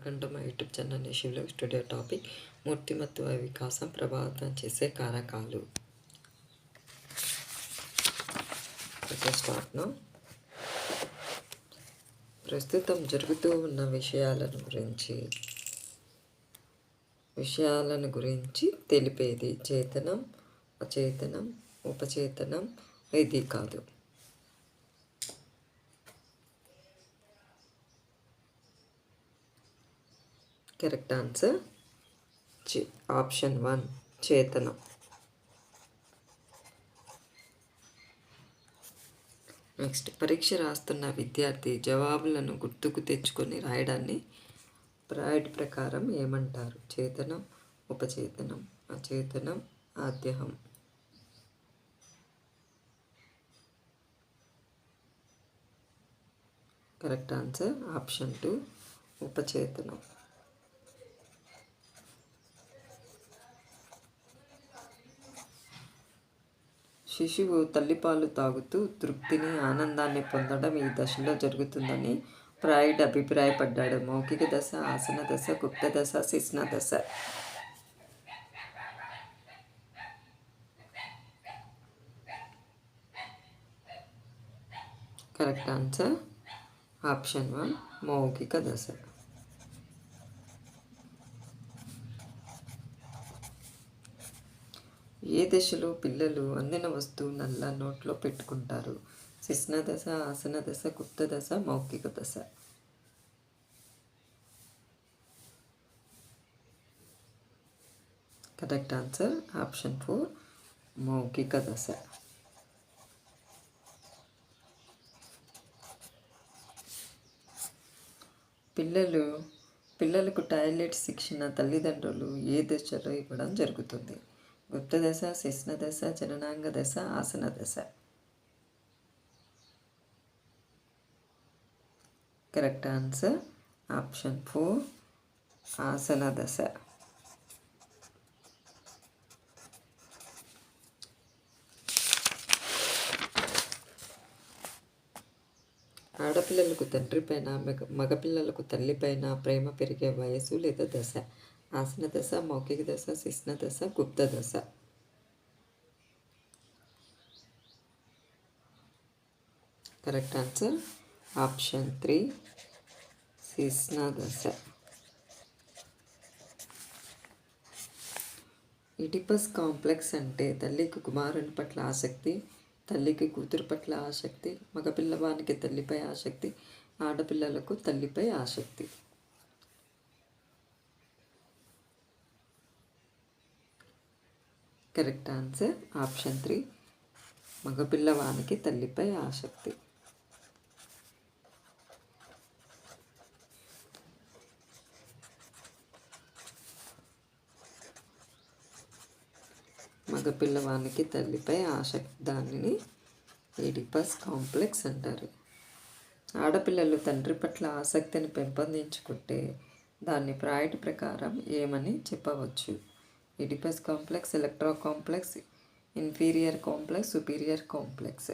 Welcome to my YouTube channel శివలో studio topic మూర్తిమత్వ వికాసం ప్రభావితం చేసే కారకాలు. స్టార్ట్ను ప్రస్తుతం జరుగుతూ ఉన్న విషయాలను గురించి విషయాలను గురించి తెలిపేది చేతనం అచేతనం ఉపచేతనం ఇది కాదు. Correct answer. ఆప్షన్ వన్ చేతనం. నెక్స్ట్ పరీక్ష రాస్తున్న విద్యార్థి జవాబులను గుర్తుకు తెచ్చుకొని రాయడాన్ని ప్రాయిడ్ ప్రకారం ఏమంటారు? చేతనం ఉపచేతనం అచేతనం ఆద్యహం. కరెక్ట్ ఆన్సర్ ఆప్షన్ టూ ఉపచేతనం. శిశువు తల్లిపాలు తాగుతూ తృప్తిని ఆనందాన్ని పొందడం ఈ దశలో జరుగుతుందని ప్రాయుడు అభిప్రాయపడ్డాడు. మౌఖిక దశ ఆసన దశ గుప్త దశ శిశ్న దశ. కరెక్ట్ ఆన్సర్ ఆప్షన్ వన్ మౌఖిక దశ. ఏ దశలో పిల్లలు అందిన వస్తువునల్లా నోట్లో పెట్టుకుంటారు? శిశ్న దశ ఆసన దశ గుప్త దశ మౌఖిక దశ. కరెక్ట్ ఆన్సర్ ఆప్షన్ ఫోర్ మౌఖిక దశ. పిల్లలు పిల్లలకు టాయిలెట్ శిక్షణ తల్లిదండ్రులు ఏ దశలో ఇవ్వడం జరుగుతుంది? గుప్త దశ శిస్న దశ జననాంగ దశ ఆసన దశ. కరెక్ట్ ఆన్సర్ ఆప్షన్ ఫోర్ ఆసన దశ. ఆడపిల్లలకు తండ్రి పైన మగ మగపిల్లలకు తల్లిపైన ప్రేమ పెరిగే వయసు లేదా దశ. ఆసన దశ మౌఖిక దశ శిష్ణ దశ గుప్త దశ. Correct answer? ఆప్షన్ త్రీ శిష్ణ దశ. ఇటిపస్ కాంప్లెక్స్ అంటే తల్లికి కుమారుని పట్ల ఆసక్తి తల్లికి కూతురు పట్ల ఆసక్తి మగపిల్లవానికి తల్లిపై ఆసక్తి ఆడపిల్లలకు తల్లిపై ఆసక్తి. కరెక్ట్ ఆన్సర్ ఆప్షన్ త్రీ మగపిల్లవానికి తల్లిపై ఆసక్తి. మగపిల్లవానికి తల్లిపై ఆసక్తి. దానిని ఎడిపస్ కాంప్లెక్స్ అంటారు. ఆడపిల్లలు తండ్రి పట్ల ఆసక్తిని పెంపొందించుకుంటే దాన్ని ప్రాయిడ్ ప్రకారం ఏమని చెప్పవచ్చు? Oedipus complex Electra complex inferior complex superior complex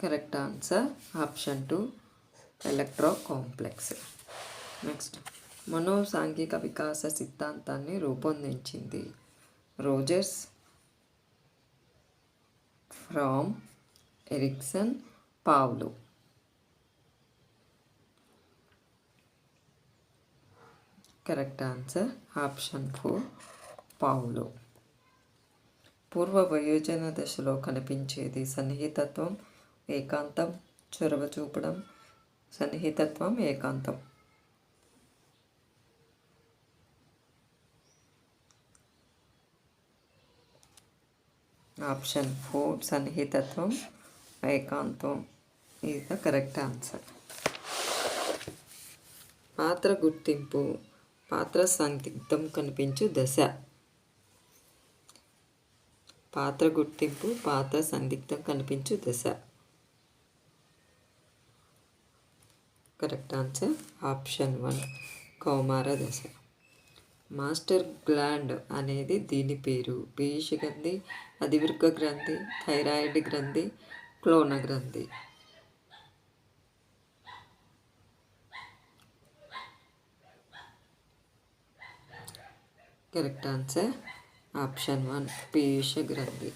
correct answer option two Electra complex next మనోసాంఘిక వికాస సిద్ధాంతాన్ని రూపొందించింది Rogers Fromm Erikson Pavlov correct answer option four పావులు. పూర్వ వయోజన దశలో కనిపించేది సన్నిహితత్వం ఏకాంతం చొరవ చూపడం సన్నిహితత్వం ఏకాంతం. ఆప్షన్ ఫోర్ సన్నిహితత్వం ఏకాంతం. ఇది ద కరెక్ట్ ఆన్సర్. పాత్ర గుర్తింపు. పాత్ర సందిగ్ధం కనిపించు దశ. పాత్ర గుర్తింపు పాత్ర సందిగ్ధం కనిపించు దశ. Correct answer? ఆప్షన్ వన్ కౌమార దశ. మాస్టర్ గ్లాండ్ అనేది దీని పేరు. పీయూష గ్రంథి అధివృక్క గ్రంథి థైరాయిడ్ గ్రంథి క్లోన గ్రంథి. Correct answer. ఆప్షన్ వన్ పీయూష గ్రంథి.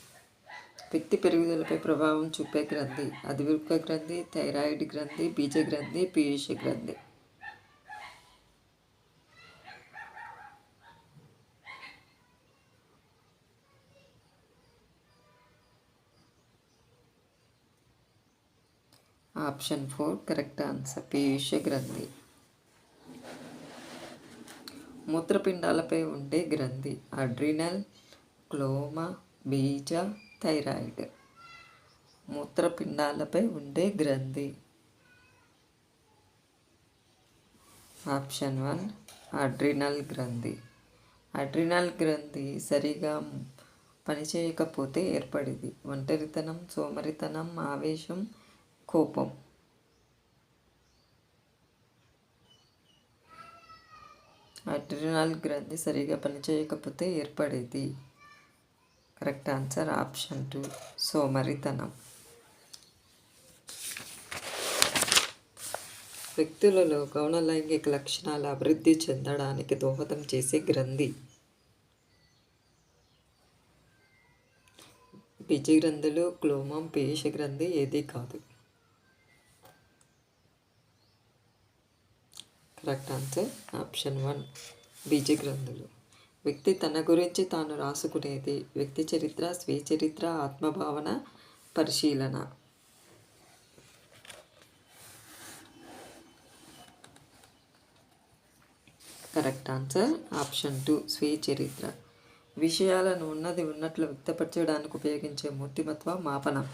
వ్యక్తి పెరుగుదలపై ప్రభావం చూపే గ్రంథి అధివృక్క గ్రంథి థైరాయిడ్ గ్రంథి బీజ గ్రంథి పీయూష గ్రంథి. ఆప్షన్ ఫోర్ కరెక్ట్ ఆన్సర్ పీయూష గ్రంథి. మూత్రపిండాలపై ఉండే గ్రంథి అడ్రినల్ క్లోమా బీజ థైరాయిడ్. మూత్రపిండాలపై ఉండే గ్రంథి. ఆప్షన్ వన్ అడ్రినల్ గ్రంథి. అడ్రినల్ గ్రంథి సరిగా పనిచేయకపోతే ఏర్పడింది. ఒంటరితనం సోమరితనం ఆవేశం కోపం. అడ్రినల్ గ్రంథి సరిగా పనిచేయకపోతే ఏర్పడేది? Correct answer option two. సోమరితనం. వ్యక్తులలో గౌణ లైంగిక లక్షణాలు అభివృద్ధి చెందడానికి దోహదం చేసే గ్రంథి. బీజ గ్రంథులు క్లోమం పేష గ్రంథి ఏది కాదు. కరెక్ట్ ఆన్సర్ ఆప్షన్ వన్ బీజ గ్రంథులు వ్యక్తి తన గురించి తాను రాసుకునేది వ్యక్తి చరిత్ర స్వీయ చరిత్ర ఆత్మభావన పరిశీలన. కరెక్ట్ ఆన్సర్ ఆప్షన్ టూ స్వీయ చరిత్ర. విషయాలను ఉన్నది ఉన్నట్లు వ్యక్తపరచడానికి ఉపయోగించే మూర్తిమత్వ మాపనం.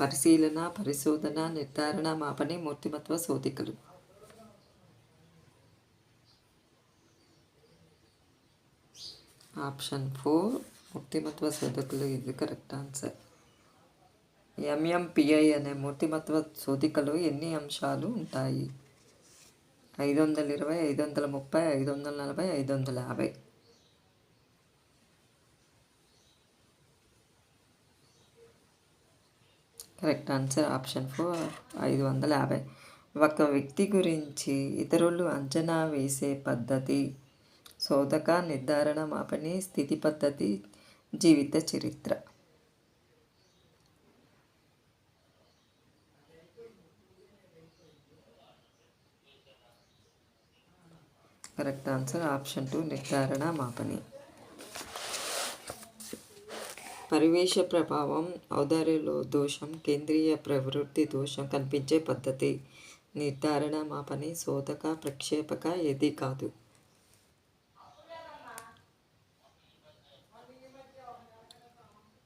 పరిశీలన పరిశోధన నిర్ధారణ మాపని మూర్తిమత్వ సోదికలు ఆప్షన్ ఫోర్ మూర్తిమత్వ శోధకులు ఇది కరెక్ట్ ఆన్సర్ ఎంఎంపిఐ అనే మూర్తిమత్వ శోధికలో ఎన్ని అంశాలు ఉంటాయి? ఐదు వందల ఇరవై ఐదు వందల ముప్పై ఐదు వందల నలభై ఐదు వందల యాభై కరెక్ట్ ఆన్సర్ ఆప్షన్ ఫోర్ ఐదు వందల యాభై ఒక వ్యక్తి గురించి ఇతరులు అంచనా వేసే పద్ధతి శోధక నిర్ధారణ మాపని స్థితి పద్ధతి జీవిత చరిత్ర. కరెక్ట్ ఆన్సర్ ఆప్షన్ టూ నిర్ధారణ మాపని. పరివేష ప్రభావం ఔదార్యలో దోషం కేంద్రీయ ప్రవృత్తి దోషం కనిపించే పద్ధతి. నిర్ధారణ మాపని శోధక ప్రక్షేపక ఏది కాదు.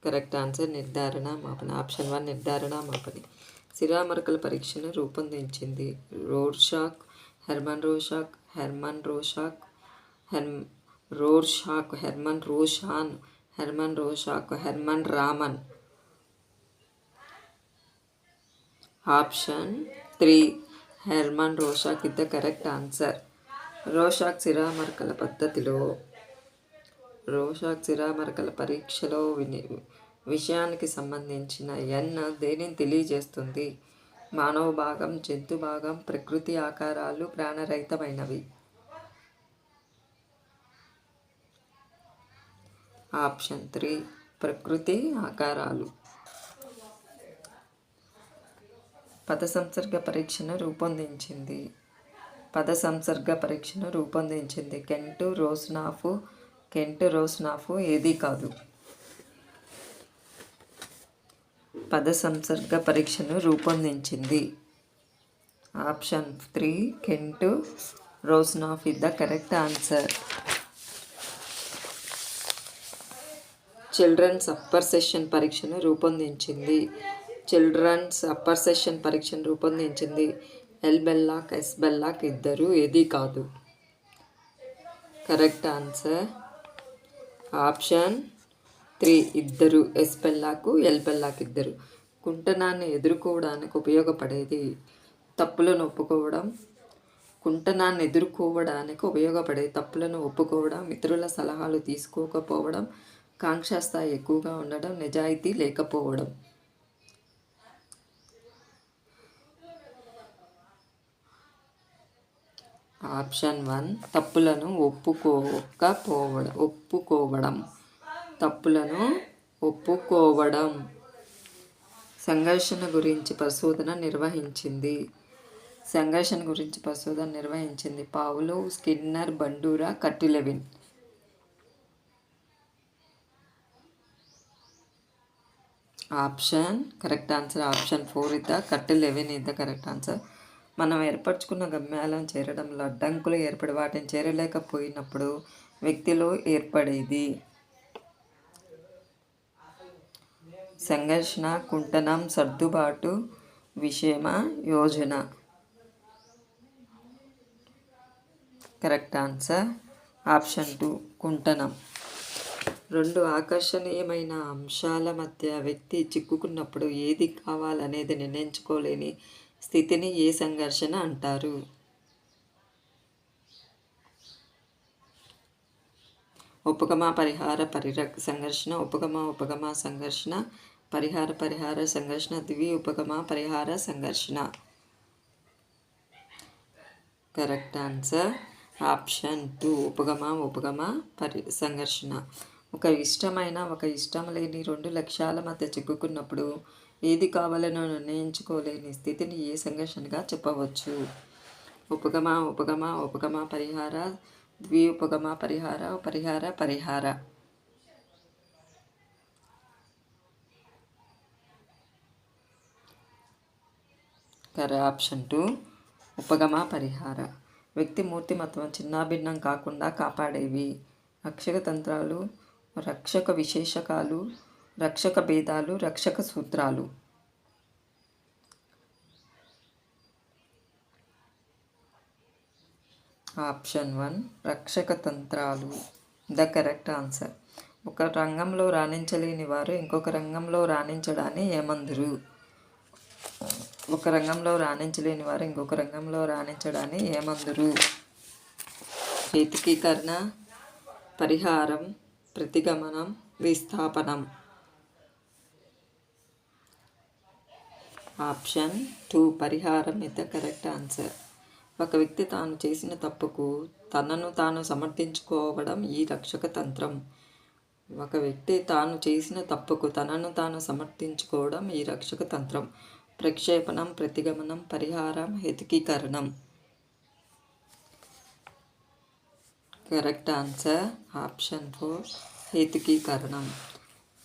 కరెక్ట్ ఆన్సర్ నిర్ధారణ మాపన. ఆప్షన్ వన్ నిర్ధారణ మాపని. శిరామరకల పరీక్షను రూపొందించింది Rorschach Hermann Rorschach Hermann Rorschach her Rorschach Hermann Rorschach Hermann Rorschach Hermann Raman. Option three Hermann Rorschach ఇద్ద కరెక్ట్ ఆన్సర్. రోషాక్ శిరామరకల పద్ధతిలో రోషాక్ శిరామరకల పరీక్షలో విని విషయానికి సంబంధించిన ఎన్ దేనిని తెలియజేస్తుంది? మానవ భాగం జంతు భాగం ప్రకృతి ఆకారాలు ప్రాణరహితమైనవి. ఆప్షన్ త్రీ ప్రకృతి ఆకారాలు. పద సంసర్గ పరీక్షను రూపొందించింది. పద సంసర్గ పరీక్షను రూపొందించింది. కెంటు రోస్నాఫ్ కెంటు రోస్నాఫ్ ఏదీ కాదు. పద సంసర్గ పరీక్షను రూపొందించింది. Option three Kent Rosanoff is the correct answer. Children's apperception పరీక్షను రూపొందించింది. చిల్డ్రన్స్ అప్పర్ సెషన్ పరీక్షను రూపొందించింది. ఎల్ బెల్లాక్ ఎస్ బెల్లాక్ ఇద్దరు ఏది కాదు? Correct answer. ఆప్షన్ త్రీ ఇద్దరు ఎస్ పెళ్ళాకు ఎల్ పెళ్ళాకు ఇద్దరు. కుంటనాన్ని ఎదుర్కోవడానికి ఉపయోగపడేది తప్పులను ఒప్పుకోవడం కుంటనాన్ని ఎదుర్కోవడానికి ఉపయోగపడే తప్పులను ఒప్పుకోవడం ఇతరుల సలహాలు తీసుకోకపోవడం కాంక్షాస్థాయి ఎక్కువగా ఉండడం నిజాయితీ లేకపోవడం. ఆప్షన్ వన్ తప్పులను ఒప్పుకోకపోవడం ఒప్పుకోవడం తప్పులను ఒప్పుకోవడం. సంఘర్షణ గురించి పరిశోధన నిర్వహించింది. సంఘర్షణ గురించి పరిశోధన నిర్వహించింది Pavlov Skinner Bandura Kurt Lewin. Option correct answer. Option four ఇద్ద కట్టెలెవెన్ ఇద్ద కరెక్ట్ ఆన్సర్. మనం ఏర్పరచుకున్న గమ్యాలను చేరడంలో అడ్డంకులు ఏర్పడి వాటిని చేరలేకపోయినప్పుడు వ్యక్తిలో ఏర్పడేది సంఘర్షణ కుంటనం సర్దుబాటు విషేమ Yojana? Correct answer. Option two కుంటనం. రెండు ఆకర్షణీయమైన అంశాల మధ్య వ్యక్తి చిక్కుకున్నప్పుడు ఏది కావాలనేది నిర్ణయించుకోలేని స్థితిని ఏ సంఘర్షణ అంటారు? ఉపగమ పరిహార పరిర సంఘర్షణ ఉపగమ ఉపగమ సంఘర్షణ పరిహార పరిహార సంఘర్షణ ద్వి ఉపగమ పరిహార సంఘర్షణ. Correct answer. ఆప్షన్ టూ ఉపగమ ఉపగమ పరి సంఘర్షణ. ఒక ఇష్టమైన ఒక ఇష్టం లేని రెండు లక్ష్యాల మధ్య చిక్కుకున్నప్పుడు ఏది కావాలనో నిర్ణయించుకోలేని స్థితిని ఏ సంఘర్షణగా చెప్పవచ్చు? ఉపగమ ఉపగమ ఉపగమ పరిహార ద్వి ఉపగమ పరిహార పరిహార పరిహార. కర ఆప్షన్ టూ ఉపగమ పరిహార. వ్యక్తి మూర్తిమత్వం చిన్నాభిన్నం కాకుండా కాపాడేవి. రక్షక తంత్రాలు రక్షక విశేషకాలు రక్షక భేదాలు రక్షక సూత్రాలు. ఆప్షన్ వన్ రక్షక తంత్రాలు. The correct answer. ఒక రంగంలో రాణించలేని వారు ఇంకొక రంగంలో రాణించడాన్ని ఏమందరు? ఒక రంగంలో రాణించలేని వారు ఇంకొక రంగంలో రాణించడాన్ని ఏమందరు? ఏతికీకరణ పరిహారం ప్రతిగమనం విస్థాపనం. ఆప్షన్ టూ పరిహారం ఇత కరెక్ట్ ఆన్సర్. ఒక వ్యక్తి తాను చేసిన తప్పుకు తనను తాను సమర్థించుకోవడం ఈ రక్షక తంత్రం. ఒక వ్యక్తి తాను చేసిన తప్పుకు తనను తాను సమర్థించుకోవడం ఈ రక్షక తంత్రం. ప్రక్షేపణం ప్రతిగమనం పరిహారం హెతికీకరణం. కరెక్ట్ ఆన్సర్ ఆప్షన్ ఫోర్ హేతుకీకరణం.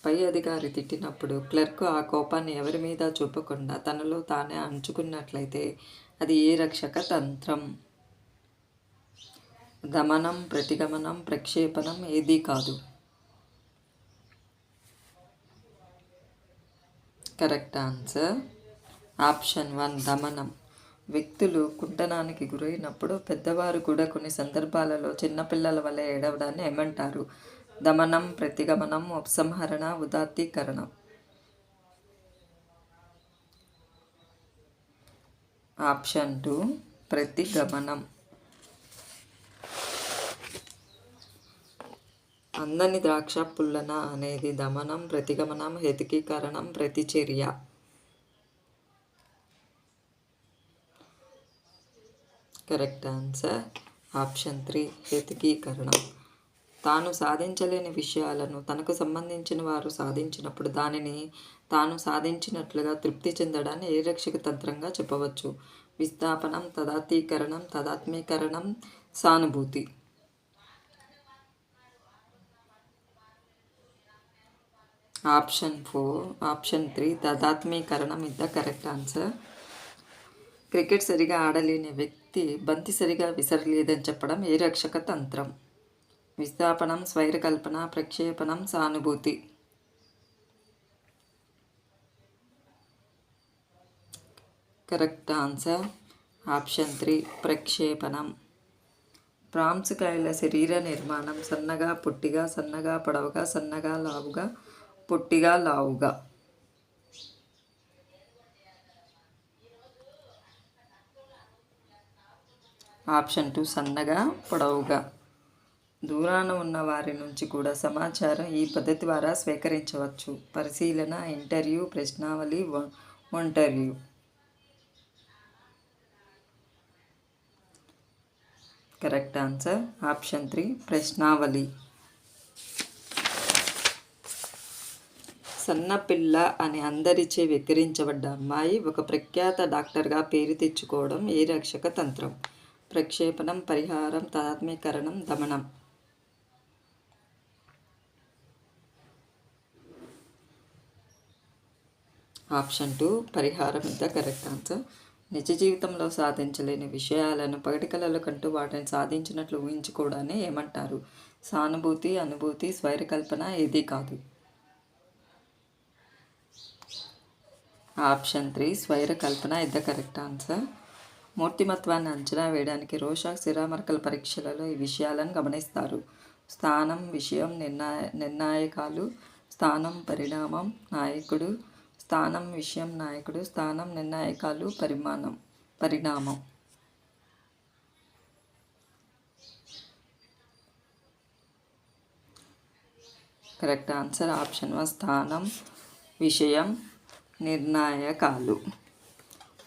పై అధికారి తిట్టినప్పుడు క్లర్క్ ఆ కోపాన్ని ఎవరి మీద చూపకుండా తనలో తానే అంచుకున్నట్లయితే అది ఏ రక్షక తంత్రం? దమనం ప్రతిగమనం ప్రక్షేపణం ఏదీ కాదు. కరెక్ట్ ఆన్సర్ ఆప్షన్ వన్ దమనం. వ్యక్తులు కుంటనానికి గురైనప్పుడు పెద్దవారు కూడా కొన్ని సందర్భాలలో చిన్నపిల్లల వల్ల ఏడవడాన్ని ఏమంటారు? దమనం ప్రతిగమనం ఉపసంహరణ ఉదాత్తీకరణం. Option two ప్రతిగమనం. అందని ద్రాక్ష పుల్లన అనేది దమనం ప్రతిగమనం హెతికీకరణం ప్రతిచర్య. Correct answer. ఆప్షన్ త్రీ హేతికీకరణం తాను సాధించలేని విషయాలను తనకు సంబంధించిన వారు సాధించినప్పుడు దానిని తాను సాధించినట్లుగా తృప్తి చెందడాన్ని ఏరక్షక తంత్రంగా చెప్పవచ్చు? విస్థాపనం తదాతీకరణం తదాత్మీకరణం సానుభూతి. ఆప్షన్ ఫోర్ ఆప్షన్ త్రీ తదాత్మీకరణం ఇద్ద కరెక్ట్ ఆన్సర్. క్రికెట్ సరిగా ఆడలేని వ్యక్తి బంతి సరిగా విసరలేదని చెప్పడం ఏ రక్షక తంత్రం? విస్థాపనం స్వైరకల్పన ప్రక్షేపణం సానుభూతి. కరెక్ట్ ఆన్సర్ ఆప్షన్ త్రీ ప్రక్షేపణం. ప్రాంసకాయల శరీర నిర్మాణం సన్నగా పొట్టిగా సన్నగా పొడవుగా సన్నగా లావుగా పొట్టిగా లావుగా. ఆప్షన్ టూ సన్నగా పొడవుగా. దూరాన ఉన్న వారి నుంచి కూడా సమాచారం ఈ పద్ధతి ద్వారా స్వీకరించవచ్చు. పరిశీలన ఇంటర్వ్యూ ప్రశ్నావళి వ- interview. Correct answer option three ప్రశ్నావళి. సన్నపిల్ల అని అందరిచే వెక్కిరించబడ్డ అమ్మాయి ఒక ప్రఖ్యాత డాక్టర్గా పేరు తెచ్చుకోవడం ఏ రక్షక తంత్రం? ప్రక్షేపణం పరిహారం తాత్మీకరణం దమనం. ఆప్షన్ టూ పరిహారం ఇద్ద కరెక్ట్ ఆన్సర్? నిజ జీవితంలో సాధించలేని విషయాలను పగటికలలో కంటూ వాటిని సాధించినట్లు ఊహించుకోవడాన్ని ఏమంటారు? సానుభూతి అనుభూతి స్వైరకల్పన ఏది కాదు. ఆప్షన్ త్రీ స్వైర కల్పన ఇద్ద కరెక్ట్ ఆన్సర్? మూర్తిమత్వాన్ని అంచనా వేయడానికి రోషాక్ సిరామర్కల్ పరీక్షలలో ఈ విషయాలను గమనిస్తారు. స్థానం విషయం నిర్ణాయ నిర్ణాయకాలు స్థానం పరిణామం నాయకుడు స్థానం విషయం నాయకుడు స్థానం నిర్ణాయకాలు పరిమాణం పరిణామం. కరెక్ట్ ఆన్సర్ ఆప్షన్ వన్ స్థానం విషయం నిర్ణాయకాలు.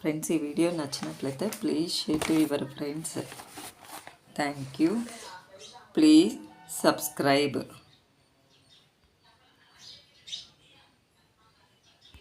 ఫ్రెండ్స్ ఈ వీడియో నచ్చినట్లయితే please share to your friends. Thank you. Please subscribe.